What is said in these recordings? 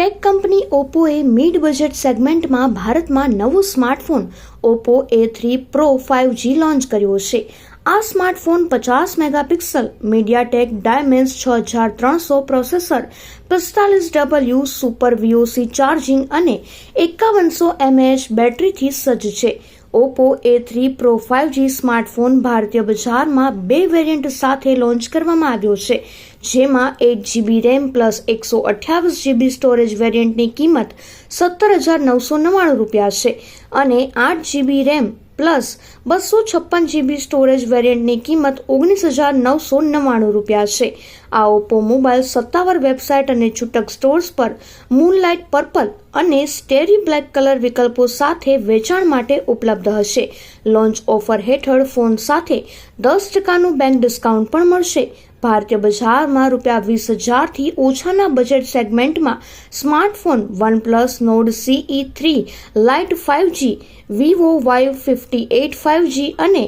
Tech company ઓપ્પોએ mid budget સેગમેન્ટમાં ભારતમાં નવું smartphone Oppo A three pro five G launch કર્યો છે. આ સ્માર્ટફોન પચાસ મેગાપિક્સલ મીડિયાટેક ડાયમેન્સ છ હજાર ત્રણસો પ્રોસેસર પિસ્તાલીસ ડબલ્યુ સુપર વીઓસી ચાર્જિંગ અને એકાવનસો એમએચ બેટરીથી સજ્જ છે. Oppo A three pro five G smartphone ભારતીય બજારમાં બે વેરિયન્ટ સાથે લોન્ચ કરવામાં આવ્યો છે. જેમાં એટ જીબી રેમ પ્લસ એકસો અઠ્યાવીસ જીબી સ્ટોરેજ વેરિયન્ટની કિંમત સત્તર હજાર નવસો નવ્વાણું રૂપિયા છે અને આઠ જીબી રેમ પ્લસ બસો છપ્પન જીબી સ્ટોરેજ વેરિયન્ટની કિંમત ઓગણીસ હજાર નવસો નવ્વાણું રૂપિયા છે. આ ઓપ્પો મોબાઈલ સત્તાવાર વેબસાઇટ અને છૂટક સ્ટોર્સ પર મૂનલાઇટ પર્પલ અને સ્ટેરી બ્લેક કલર વિકલ્પો સાથે વેચાણ માટે ઉપલબ્ધ હશે. લોન્ચ ઓફર હેઠળ ફોન સાથે દસ ટકાનું બેંક ડિસ્કાઉન્ટ પણ મળશે ભારતીય બજારમાં રૂપિયા વીસ હજારથી ઓછાના બજેટ સેગમેન્ટમાં smartphone OnePlus Nord CE three, lite five G, Vivo Y fifty eight five G અને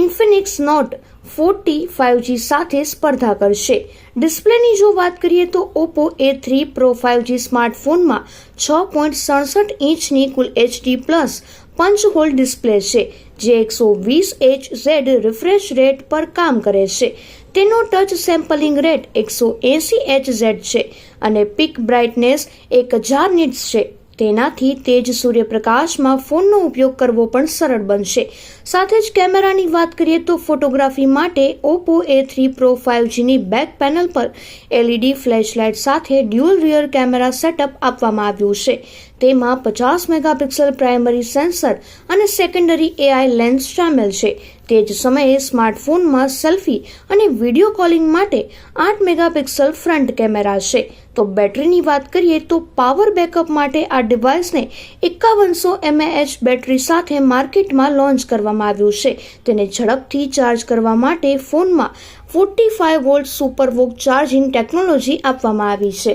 Infinix Note forty five G સાથે સ્પર્ધા કરશે. ડિસ્પ્લેની જો વાત કરીએ તો Oppo A three pro five G સ્માર્ટફોનમાં છ પોઈન્ટ સડસઠ ઇંચની full HD plus punch hole display છે, જે એકસો વીસ એચ ઝેડ રિફ્રેશ રેટ પર કામ કરે છે. તેનો ટચ સેમ્પલિંગ રેટ એકસો એંસી એચ ઝેડ છે અને પીક બ્રાઇટનેસ એક હજાર નિટ્સ છે. તેનાથી તેજ સૂર્યપ્રકાશમાં ફોનનો ઉપયોગ કરવો પણ સરળ બનશે. સાથે જ કેમેરાની વાત કરીએ તો ફોટોગ્રાફી માટે Oppo A three pro five જીની બેક પેનલ પર એલઈડી ફ્લેશલાઇટ સાથે ડ્યુઅલ રિયર કેમેરા સેટઅપ આપવામાં આવ્યું છે. તેમાં પચાસ મેગાપિક્સલ પ્રાઇમરી સેન્સર અને સેકન્ડરી એઆઈ લેન્સ સામેલ છે. તે જ સમયે સ્માર્ટફોનમાં સેલ્ફી અને વીડિયો કોલિંગ માટે આઠ મેગાપિક્સલ ફ્રન્ટ કેમેરા છે. તો બેટરીની વાત કરીએ તો પાવર બેકઅપ માટે આ ડિવાઇસને એકાવનસો એમએએચ બેટરી સાથે માર્કેટમાં લોન્ચ કરવામાં આવ્યું છે. તેને ઝડપથી ચાર્જ કરવા માટે ફોનમાં forty five watt super VOOC charging technology આપવામાં આવી છે.